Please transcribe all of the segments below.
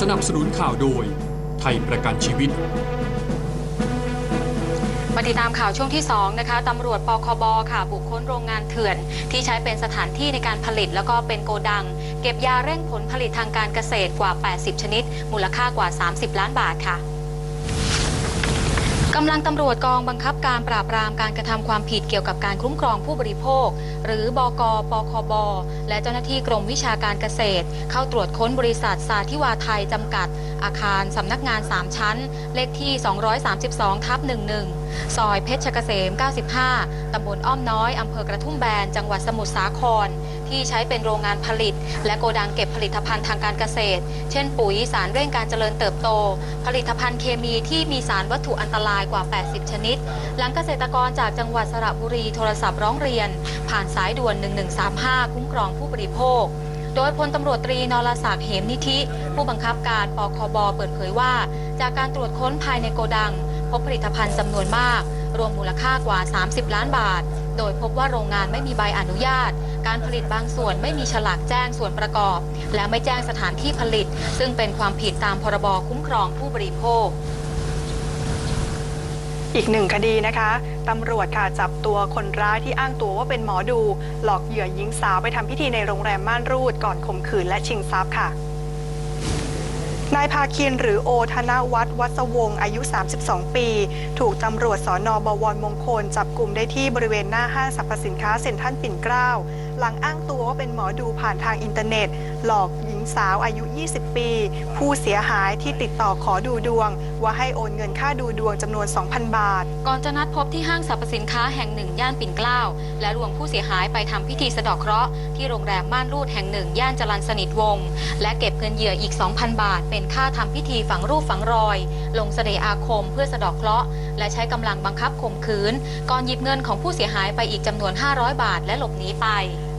สนับสนุนข่าวโดย ไทยประกันชีวิต มาติดตามข่าวช่วงที่ 2 นะคะตำรวจปคบค่ะ บุคคลโรงงานเถื่อน ที่ใช้เป็นสถานที่ในการผลิตแล้วก็เป็นโกดัง เก็บยาเร่งผลผลิตทางการเกษตรกว่า 80 ชนิด มูลค่ากว่า 30 ล้านบาทค่ะ กำลังตำรวจกองบังคับการปราบปรามการกระทำความผิดเกี่ยวกับการคุ้มครองผู้บริโภค หรือบกปคบ และเจ้าหน้าที่กรมวิชาการเกษตร เข้าตรวจค้นบริษัทสาธิวาไทยจำกัด อาคารสำนักงาน 3 ชั้น เลขที่ 232 ทับ 11 ซอยเพชรเกษม 95 ตำบลอ้อมน้อย อำเภอกระทุ่มแบน จังหวัดสมุทรสาคร ที่ใช้เป็นโรงงานผลิต และโกดังเก็บผลิตภัณฑ์ทางการเกษตร เช่น ปุ๋ยสารเร่งการเจริญเติบโต ผลิตภัณฑ์เคมีที่มีสารวัตถุอันตรายกว่า 80 ชนิด หลังเกษตรกรจากจังหวัดสระบุรีโทรศัพท์ร้องเรียน ผ่านสายด่วน 1135 คุ้มครองผู้บริโภคโดยพลตำรวจตรีนรศักดิ์เหมนิธิ ผู้บังคับการปคบเปิดเผยว่า จากการตรวจค้นภายในโกดัง พบผลิตภัณฑ์จำนวนมาก รวมมูลค่ากว่า 30 ล้านบาท โดยพบว่าโรงงานไม่มีใบอนุญาต การผลิตบางส่วนไม่มีฉลากแจ้งส่วนประกอบ และไม่แจ้งสถานที่ผลิต ซึ่งเป็นความผิดตามพรบคุ้มครองผู้บริโภคอีกหนึ่งคดีนะคะ ตำรวจค่ะจับตัวคนร้ายที่อ้างตัวว่าเป็นหมอดู หลอกเหยื่อหญิงสาวไปทำพิธีในโรงแรมม่านรูดก่อนข่มขืนและชิงทรัพย์ค่ะ นายภาคินหรือโอธนวัฒน์วัศวงศ์อายุ 32 ปี ถูกตำรวจสอนอบวรมงคล จับกลุ่มได้ที่บริเวณหน้าห้างสรรพสินค้าเซ็นทรัลปิ่นเกล้า ลังอ้างตัวว่าเป็นหมอดูผ่านทางอินเทอร์เน็ต หลอกหญิงสาวอายุ 20 ปี ผู้เสียหายที่ติดต่อขอดูดวง ว่าให้โอนเงินค่าดูดวงจำนวน 2,000 บาท ก่อนจะนัดพบที่ห้างสรรพสินค้าแห่งหนึ่งย่านปิ่นเกล้าและรวมผู้เสียหายไปทำพิธีสะเดอกเคราะห์ที่โรงแรมม่านรูดแห่งหนึ่งย่านจรัญสนิทวงศ์และเก็บเงินเหยื่ออีก 2,000 บาท เป็นค่าทำพิธีฝังรูปฝังรอย ลงเสน่ห์อาคมเพื่อสะเดอกเคราะห์และใช้กำลังบังคับข่มขืน ก่อนหยิบเงินของผู้เสียหายไปอีกจำนวน 500 บาทและหลบหนีไป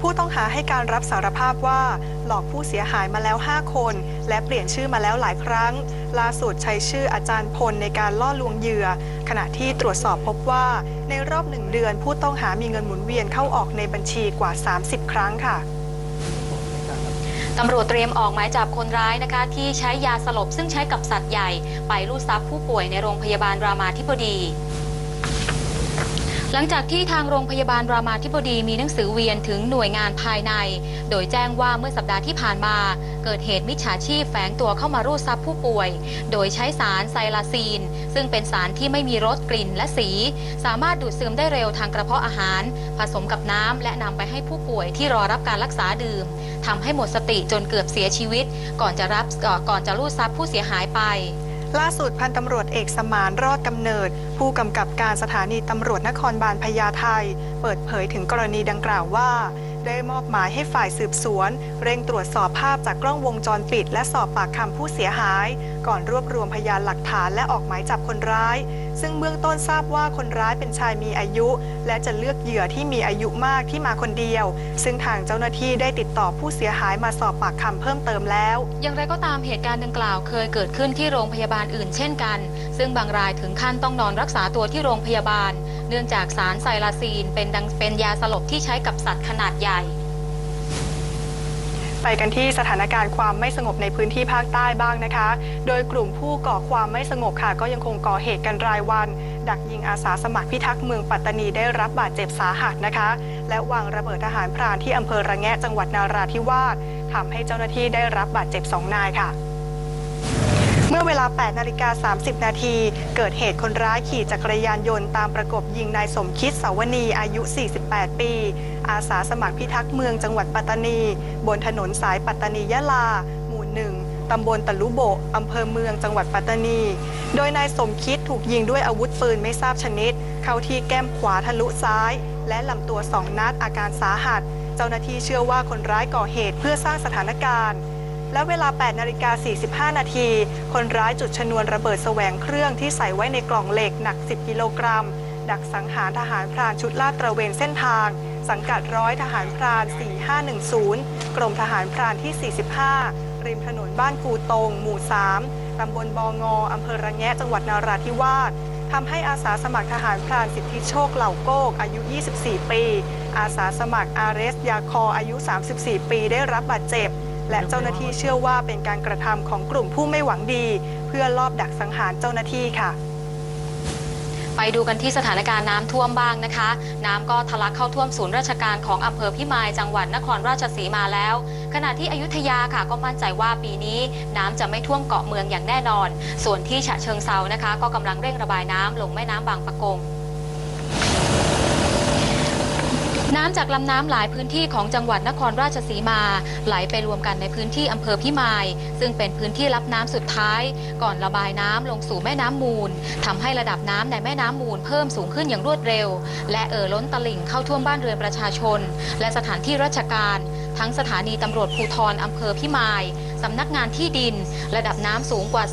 ผู้ต้องหาให้การรับสารภาพว่าหลอกผู้เสียหายมาแล้ว 5 คน และเปลี่ยนชื่อมาแล้วหลายครั้ง ล่าสุดใช้ชื่ออาจารย์พลในการล่อลวงเหยื่อ ขณะที่ตรวจสอบพบว่าในรอบหนึ่งเดือน ผู้ต้องหามีเงินหมุนเวียนเข้าออกในบัญชีกว่า 30 ครั้งค่ะตำรวจเตรียมออกหมายจับคนร้ายนะคะ ที่ใช้ยาสลบซึ่งใช้กับสัตว์ใหญ่ ไปลูดซับผู้ป่วยในโรงพยาบาลรามาธิบดี หลังจากที่ทางโรงพยาบาลรามาธิบดีมีหนังสือเวียนถึงหน่วยงานภายใน โดยแจ้งว่าเมื่อสัปดาห์ที่ผ่านมา เกิดเหตุมิจฉาชีพแฝงตัวเข้ามารูดซับผู้ป่วย โดยใช้สารไซลาซีน ซึ่งเป็นสารที่ไม่มีรสกลิ่นและสี สามารถดูดซึมได้เร็วทางกระเพาะอาหาร ผสมกับน้ำและนำไปให้ผู้ป่วยที่รอรับการรักษาดื่มทำให้หมดสติจนเกือบเสียชีวิต ก่อนจะรับก่อนจะรูดซับผู้เสียหายไป ล่าสุดพันตำรวจเอกสมานรอดกำเนิด ผู้กำกับการสถานีตำรวจนครบาลพญาไทเปิดเผยถึงกรณีดังกล่าวว่า ได้มอบหมายให้ฝ่ายสืบสวน เร่งตรวจสอบภาพจากกล้องวงจรปิด และสอบปากคำผู้เสียหาย ก่อนรวบรวมพยานหลักฐานและออกหมายจับคนร้าย ซึ่งเบื้องต้นทราบว่าคนร้ายเป็นชายมีอายุ และจะเลือกเหยื่อที่มีอายุมากที่มาคนเดียว ซึ่งทางเจ้าหน้าที่ได้ติดต่อผู้เสียหายมาสอบปากคำเพิ่มเติมแล้ว อย่างไรก็ตามเหตุการณ์ดังกล่าว เคยเกิดขึ้นที่โรงพยาบาลอื่น เช่นกัน ซึ่งบางรายถึงขั้นต้องนอนรักษาตัวที่โรงพยาบาล เนื่องจากสารไซลาซีนเป็นดังเป็นยาสลบที่ใช้กับสัตว์ขนาดใหญ่ ไปกันที่สถานการณ์ความไม่สงบในพื้นที่ภาคใต้บ้างนะคะ โดยกลุ่มผู้ก่อความไม่สงบค่ะ ก็ยังคงก่อเหตุกันรายวัน ดักยิงอาสาสมัครพิทักษ์เมืองปัตตานีได้รับบาดเจ็บสาหัสนะคะ และวางระเบิดทหารพรานที่อำเภอระแงะจังหวัดนาราธิวาสทำให้เจ้าหน้าที่ได้รับบาดเจ็บสองนายค่ะ เมื่อเวลา 8 นาฬิกา 30 นาที เกิดเหตุคนร้ายขี่จักรยานยนต์ตามประกบยิงนายสมคิดสาวนีอายุ 48 ปี อาสาสมัครพิทักษ์เมืองจังหวัดปัตตานี บนถนนสายปัตตานียะลา หมู่หนึ่งตำบลตะลุโบอำเภอเมืองจังหวัดปัตตานี โดยนายสมคิดถูกยิงด้วยอาวุธปืนไม่ทราบชนิด เข้าที่แก้มขวาทะลุซ้าย และลำตัวสองนัดอาการสาหัส เจ้าหน้าที่เชื่อว่าคนร้ายก่อเหตุเพื่อสร้างสถานการณ์ และเวลา 8 นาฬิกา 45 นาที คนร้ายจุดชนวนระเบิดแสวงเครื่องที่ใส่ไว้ในกล่องเหล็กหนัก 10 กิโลกรัม ดักสังหารทหารพรานชุดลาดตระเวนเส้นทาง สังกัดร้อยทหารพราน 4510 กรมทหารพรานที่ 45 ริมถนนบ้านภูตง หมู่ 3 ตำบลบองออำเภอระแงะจังหวัดนาราธิวาสทำให้อาสาสมัครทหารพรานสิทธิโชคเหล่าโกกอายุ 24 ปี อาสาสมัครอาร์เรสยาคออายุ 34 ปีได้รับบาดเจ็บ และเจ้าหน้าที่เชื่อว่าเป็นการกระทำของกลุ่มผู้ไม่หวังดี เพื่อลอบดักสังหารเจ้าหน้าที่ค่ะไปดูกันที่สถานการณ์น้ำท่วมบ้างนะคะ น้ำก็ทะลักเข้าท่วมศูนย์ราชการของอำเภอพิมายจังหวัดนครราชสีมาแล้ว ขณะที่อยุธยาค่ะก็มั่นใจว่าปีนี้น้ำจะไม่ท่วมเกาะเมืองอย่างแน่นอน ส่วนที่ฉะเชิงเซานะคะ ก็กำลังเร่งระบายน้ำลงแม่น้ำบางปะกง น้ำจากลำน้ำหลายพื้นที่ของจังหวัดนครราชสีมา ไหลไปรวมกันในพื้นที่อำเภอพิมาย ซึ่งเป็นพื้นที่รับน้ำสุดท้าย ก่อนระบายน้ำลงสู่แม่น้ำมูลทำให้ระดับน้ำในแม่น้ำมูลเพิ่มสูงขึ้นอย่างรวดเร็ว และเอ่อล้นตลิ่งเข้าท่วมบ้านเรือนประชาชน และสถานที่ราชการ ทั้งสถานีตำรวจภูธรอำเภอพิมายสำนักงานที่ดิน ระดับน้ำสูงกว่า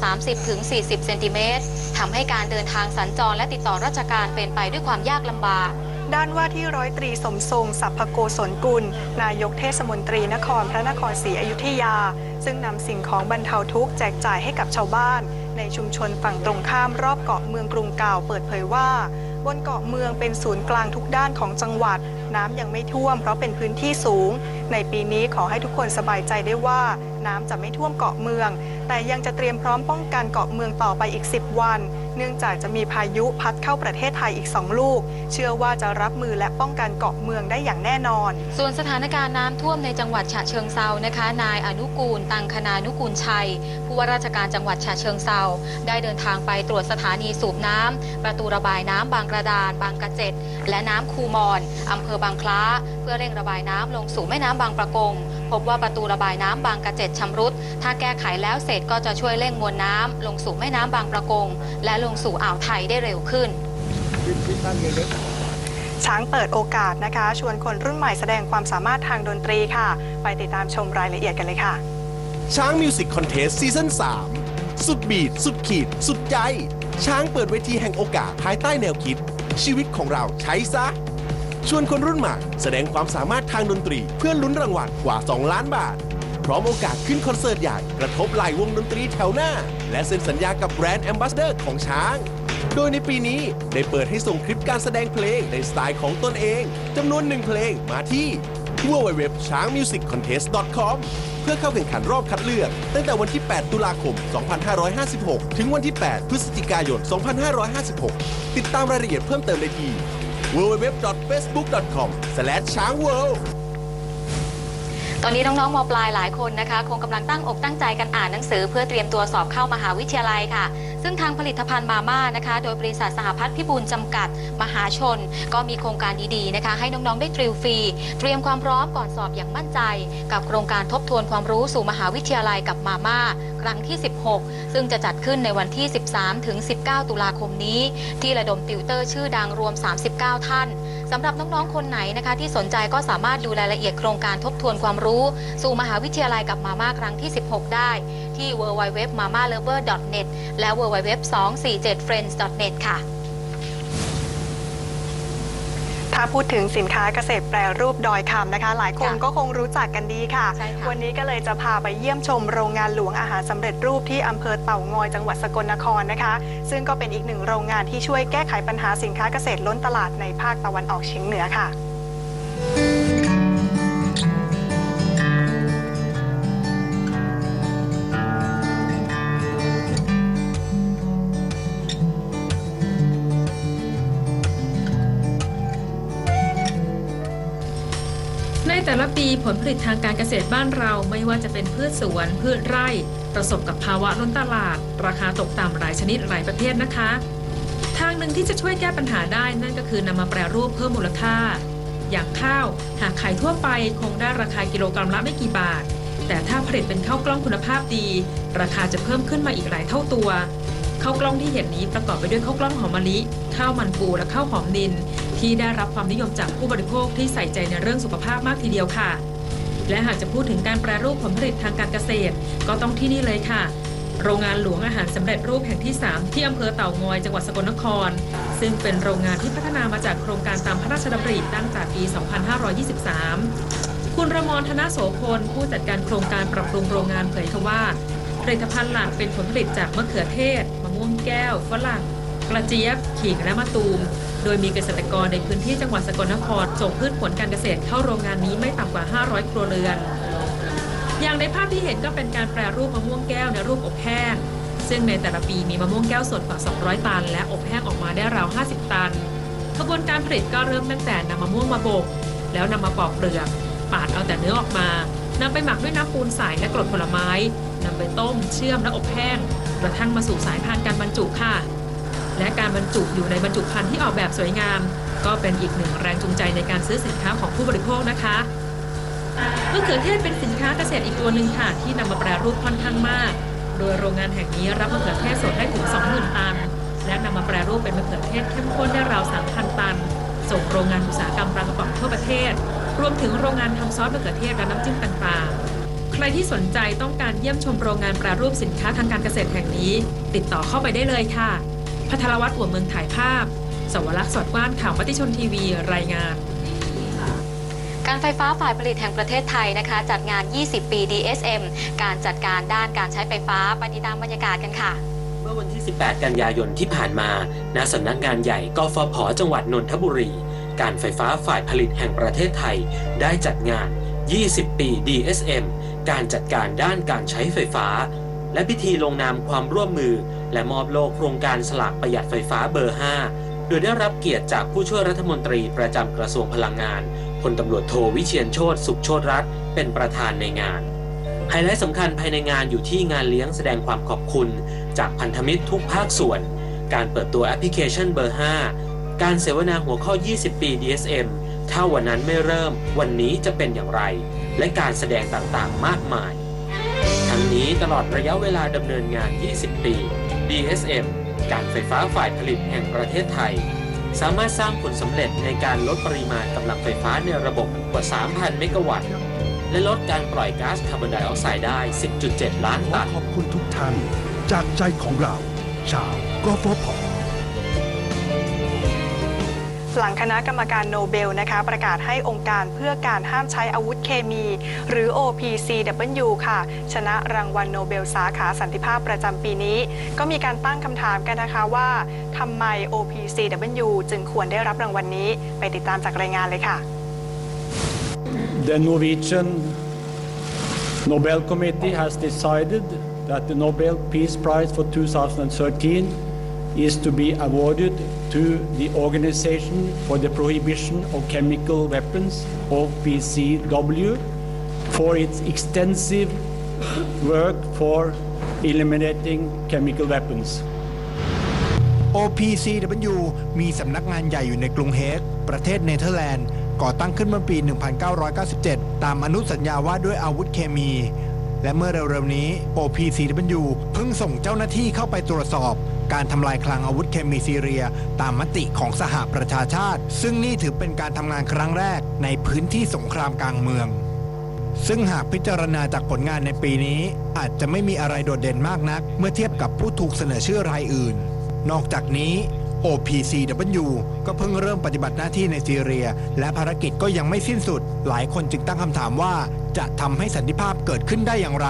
30-40 เซนติเมตรทำให้การเดินทางสัญจรและติดต่อราชการเป็นไปด้วยความยากลำบาก ด้านว่าที่ร้อยตรีสมทรงสัพพโกศลกุล นายกเทศมนตรีนครพระนครศรีอยุธยา ซึ่งนำสิ่งของบรรเทาทุกข์แจกจ่ายให้กับชาวบ้าน ในชุมชนฝั่งตรงข้ามรอบเกาะเมืองกรุงเก่าเปิดเผยว่าบนเกาะเมืองเป็นศูนย์กลางทุกด้านของจังหวัด น้ำยังไม่ท่วมเพราะเป็นพื้นที่สูง ในปีนี้ขอให้ทุกคนสบายใจได้ว่า น้ำจะไม่ท่วมเกาะเมือง แต่ยังจะเตรียมพร้อมป้องกันเกาะเมืองต่อไปอีก 10 วัน เนื่องจากจะมีพายุพัดเข้าประเทศไทยอีก 2 ลูก เชื่อว่าจะรับมือและป้องกันเกาะเมืองได้อย่างแน่นอน ส่วนสถานการณ์น้ำท่วมในจังหวัดฉะเชิงเซานะคะ นายอนุกูล ตังคณานุกูลชัย ผู้ว่าราชการจังหวัดฉะเชิงเซาได้เดินทางไปตรวจสถานีสูบน้ำประตูระบายน้ำบางกระดาน บางกระเจ็ดและน้ำคูมอนอำเภอบางคล้า พื่อเร่งระบายน้ำลงสู่แม่น้ำบางประกง พบว่าประตูระบายน้ำบางกระเจ็ดชำรุด ถ้าแก้ไขแล้วเสร็จก็จะช่วยเร่งมวลน้ำลงสู่แม่น้ำบางประกง และลงสู่อ่าวไทยได้เร็วขึ้นช้างเปิดโอกาสนะคะ ชวนคนรุ่นใหม่แสดงความสามารถทางดนตรีค่ะ ไปติดตามชมรายละเอียดกันเลยค่ะ ช้างมิวสิกคอนเทสซีซั่น3สุดบีด สุดขีด สุดใจ ช้างเปิดเวทีแห่งโอกาสภายใต้แนวคิด ชีวิตของเราใช้ซะ ชวนคนรุ่นใหม่ แสดงความสามารถทางดนตรีเพื่อลุ้นรางวัลกว่า 2 ล้านบาท พร้อมโอกาสขึ้นคอนเสิร์ตใหญ่กระทบไหลวงดนตรีแถวหน้า และเซ็นสัญญากับแบรนด์แอมบาสเดอร์ของช้าง โดยในปีนี้ได้เปิดให้ส่งคลิปการแสดงเพลงในสไตล์ของตนเองจำนวนหนึ่งเพลงมาที่ www ช้าง music contest com เพื่อเข้าแข่งขันรอบคัดเลือก ตั้งแต่วันที่ 8 ตุลาคม 2556 ถึงวันที่ 8 พฤศจิกายน 2556 ติดตามรายละเอียดเพิ่มเติมได้ที่ www.facebook.com ช้าง world ตอนนี้น้องๆมปลายหลายคนนะคะ คงกำลังตั้งอกตั้งใจกันอ่านหนังสือเพื่อเตรียมตัวสอบเข้ามหาวิทยาลัยค่ะ ซึ่งทางผลิตภัณฑ์มาม่านะคะ โดยบริษัทสหพัฒน์พิบูลจำกัดมหาชน ก็มีโครงการดีๆนะคะ ให้น้องๆได้ตริวฟรี เตรียมความพร้อมก่อนสอบอย่างมั่นใจ กับโครงการทบทวนความรู้สู่มหาวิทยาลัยกับมาม่าครั้งที่ 16 ซึ่งจะจัดขึ้นในวันที่ 13 ถึง 19 ตุลาคมนี้ ที่ระดมติวเตอร์ชื่อดังรวม 39 ท่านสำหรับน้องๆ คนไหนนะคะ ที่สนใจก็สามารถดูรายละเอียดโครงการทบทวนความรู้ สู่มหาวิทยาลัยกับมาม่าครั้งที่ 16 ได้ ที่ www.mamalover.net และ www.247friends.net ค่ะ ถ้าพูดถึงสินค้าเกษตรแปรรูปดอยคำนะคะ หลายคนค่ะก็คงรู้จักกันดีค่ะ ใช่ค่ะ วันนี้ก็เลยจะพาไปเยี่ยมชมโรงงานหลวงอาหารสำเร็จรูปที่อำเภอเต่างอยจังหวัดสกลนครนะคะ ซึ่งก็เป็นอีกหนึ่งโรงงานที่ช่วยแก้ไขปัญหาสินค้าเกษตรล้นตลาดในภาคตะวันออกเฉียงเหนือค่ะ แต่ละปีผลผลิตทางการเกษตรบ้านเราไม่ว่าจะเป็นพืชสวน พืชไร่ ประสบกับภาวะล้นตลาด ราคาตกต่ำหลายชนิดหลายประเภทนะคะ ทางหนึ่งที่จะช่วยแก้ปัญหาได้นั่นก็คือนำมาแปรรูปเพิ่มมูลค่า อย่างข้าวหากขายทั่วไปคงได้ราคากิโลกรัมละไม่กี่บาท แต่ถ้าผลิตเป็นข้าวกล้องคุณภาพดี ราคาจะเพิ่มขึ้นมาอีกหลายเท่าตัว ข้าวกล้องที่เห็นนี้ประกอบไปด้วยข้าวกล้องหอมมะลิ ข้าวมันปูและข้าวหอมนิน ที่ได้รับความนิยมจากผู้บริโภคที่ใส่ใจในเรื่องสุขภาพมากทีเดียวค่ะ และหากจะพูดถึงการแปรรูปผลผลิตทางการเกษตร ก็ต้องที่นี่เลยค่ะ โรงงานหลวงอาหารสำเร็จรูปแห่งที่ 3 ที่อำเภอเต่างอยจังหวัดสกลนคร ซึ่งเป็นโรงงานที่พัฒนามาจากโครงการตามพระราชดำริตั้งแต่ปี 2523 คุณระมรธนโสพลผู้จัดการโครงการปรับปรุงโรงงานเผยค่ะว่าผลิตภัณฑ์หลักเป็นผลผลิตจากมะเขือเทศ แก้วฝรั่งกระเจี๊ยบขิงและมะตูม โดยมีเกษตรกรในพื้นที่จังหวัดสกลนครส่งพืชผลการเกษตรเข้าโรงงานนี้ไม่ต่ำกว่า 500 ครัวเรือน อย่างในภาพที่เห็นก็เป็นการแปรรูปมะม่วงแก้วในรูปอบแห้ง ซึ่งในแต่ละปีมีมะม่วงแก้วสดกว่า 200 ตัน และอบแห้งออกมาได้ราว 50 ตันขบวนการผลิตก็เริ่มตั้งแต่นำมะม่วงมาบกแล้วนำมาปอกเปลือกปาดเอาแต่เนื้อออกมานำไปหมักด้วยน้ำปูนใสและกรดผลไม้นำไปต้มเชื่อมและอบแห้ง กระทั่งมาสู่สายพานการบรรจุค่ะ และการบรรจุอยู่ในบรรจุภัณฑ์ที่ออกแบบสวยงาม ก็เป็นอีกหนึ่งแรงจูงใจในการซื้อสินค้าของผู้บริโภคนะคะมะเขือเทศเป็นสินค้าเกษตรอีกตัวหนึ่งค่ะ ที่นำมาแปรรูปค่อนข้างมาก โดยโรงงานแห่งนี้รับมะเขือเทศสดได้ถึง 20,000 ตัน และนำมาแปรรูปเป็นมะเขือเทศเข้มข้นได้ราว 3,000 ตัน ส่งโรงงานอุตสาหกรรมปลากระป๋องทั่วประเทศ รวมถึงโรงงานทำซอสมะเขือเทศและน้ำจิ้มต่างๆ ใครที่สนใจต้องการเยี่ยมชมโรงงานแปรรูปสินค้าทางการเกษตรแห่งนี้ ติดต่อเข้าไปได้เลยค่ะ พัทรวัตรหัวเมืองถ่ายภาพ สวรักษ์สอดกว้านข่าวมติชนทีวีรายงาน การไฟฟ้าฝ่ายผลิตแห่งประเทศไทยนะคะ จัดงาน 20 ปี DSM การจัดการด้านการใช้ไฟฟ้าไปติดตามบรรยากาศกันค่ะเมื่อวันที่ 18 กันยายนที่ผ่านมา ณ สำนักงานใหญ่กฟผ จังหวัดนนทบุรี การไฟฟ้าฝ่ายผลิตแห่งประเทศไทย ได้จัดงาน 20 ปี DSM การจัดการด้านการใช้ไฟฟ้า และพิธีลงนามความร่วมมือ และมอบโลกโครงการสลากประหยัดไฟฟ้าเบอร์ 5 โดยได้รับเกียรติจากผู้ช่วยรัฐมนตรีประจำกระทรวงพลังงานพลตำรวจโทวิเชียนโชติสุขโชตรัตน์เป็นประธานในงานไฮไลท์สำคัญภายในงานอยู่ที่งานเลี้ยงแสดงความขอบคุณ จากพันธมิตรทุกภาคส่วน การเปิดตัวแอปพลิเคชันเบอร์ 5 การเสวนาหัวข้อ 20 ปี DSM ถ้าวันนั้นไม่เริ่ม วันนี้จะเป็นอย่างไร และการแสดงต่างๆ มากมาย ทั้งนี้ตลอดระยะเวลาดำเนินงาน 20 ปี DSM การไฟฟ้าฝ่ายผลิตแห่งประเทศไทย สามารถสร้างผลสำเร็จในการลดปริมาณกำลังไฟฟ้าในระบบกว่า 3,000 เมกะวัตต์ และลดการปล่อยก๊าซคาร์บอนไดออกไซด์ได้ 10.7 ล้านขอตัน ขอบคุณทุกท่าน จากใจของเรา ชาวกฟผ หลังคณะกรรมการโนเบลนะคะประกาศให้องค์การเพื่อการห้ามใช้อาวุธเคมี หรือ OPCW ค่ะ ชนะรางวัลโนเบลสาขาสันติภาพประจำปีนี้ ก็มีการตั้งคำถามกันนะคะว่าทำไม OPCW จึงควรได้รับรางวัลนี้ ไปติดตามจากรายงานเลยค่ะ The Norwegian Nobel Committee has decided that the Nobel Peace Prize for 2013 is to be awarded to the Organization for the Prohibition of Chemical Weapons, OPCW, for its extensive work for eliminating chemical weapons. OPCW มีสำนักงานใหญ่อยู่ในกรุงเฮก ประเทศเนเธอร์แลนด์ ก่อตั้งขึ้นเมื่อปี 1997 ตามอนุสัญญาว่าด้วยอาวุธเคมี และเมื่อเร็วๆนี้ OPCW เพิ่งส่งเจ้าหน้าที่เข้าไปตรวจสอบ การทำลายคลังอาวุธเคมีซีเรีย ตามมติของสหประชาชาติ ซึ่งนี่ถือเป็นการทำงานครั้งแรกในพื้นที่สงครามกลางเมือง ซึ่งหากพิจารณาจากผลงานในปีนี้ อาจจะไม่มีอะไรโดดเด่นมากนัก เมื่อเทียบกับผู้ถูกเสนอชื่อรายอื่น นอกจากนี้ OPCW ก็เพิ่งเริ่มปฏิบัติหน้าที่ในซีเรีย และภารกิจก็ยังไม่สิ้นสุด หลายคนจึงตั้งคำถามว่าจะทำให้สันติภาพเกิดขึ้นได้อย่างไร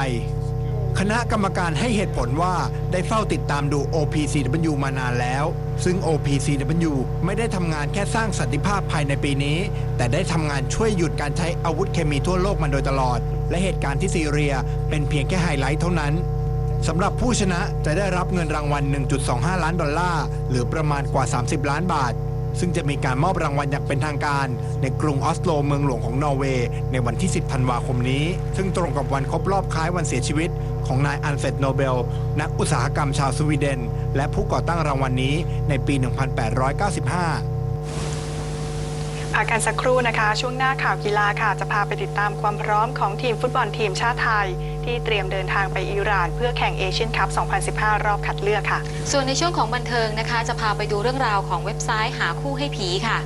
คณะกรรมการให้เหตุผลว่าได้เฝ้าติดตามดู OPCW มานานแล้ว ซึ่ง OPCW ไม่ได้ทำงานแค่สร้างสันติภาพภายในปีนี้ แต่ได้ทำงานช่วยหยุดการใช้อาวุธเคมีทั่วโลกมาโดยตลอด และเหตุการณ์ที่ซีเรียเป็นเพียงแค่ไฮไลท์เท่านั้น สำหรับผู้ชนะจะได้รับเงินรางวัล 1.25 ล้านดอลลาร์ หรือประมาณกว่า 30 ล้านบาท ซึ่งจะมีการมอบรางวัลอย่างเป็นทางการ ในกรุงออสโลเมืองหลวงของนอร์เวย์ ในวันที่ 10 ธันวาคมนี้ ซึ่งตรงกับวันครบรอบคล้ายวันเสียชีวิต ของนายอันเฟรดโนเบล นักอุตสาหกรรมชาวสวีเดน และผู้ก่อตั้งรางวัลนี้ในปี 1895 พักกันสักครู่นะคะ ช่วงหน้าข่าวกีฬาค่ะ จะพาไปติดตามความพร้อมของทีมฟุตบอลทีมชาติไทย ที่เตรียมเดินทางไปอิหร่าน เพื่อแข่งเอเชียนคัพ 2015 รอบคัดเลือกค่ะ ส่วนในช่วงของบันเทิงนะคะ จะพาไปดูเรื่องราวของเว็บไซต์หาคู่ให้ผีค่ะ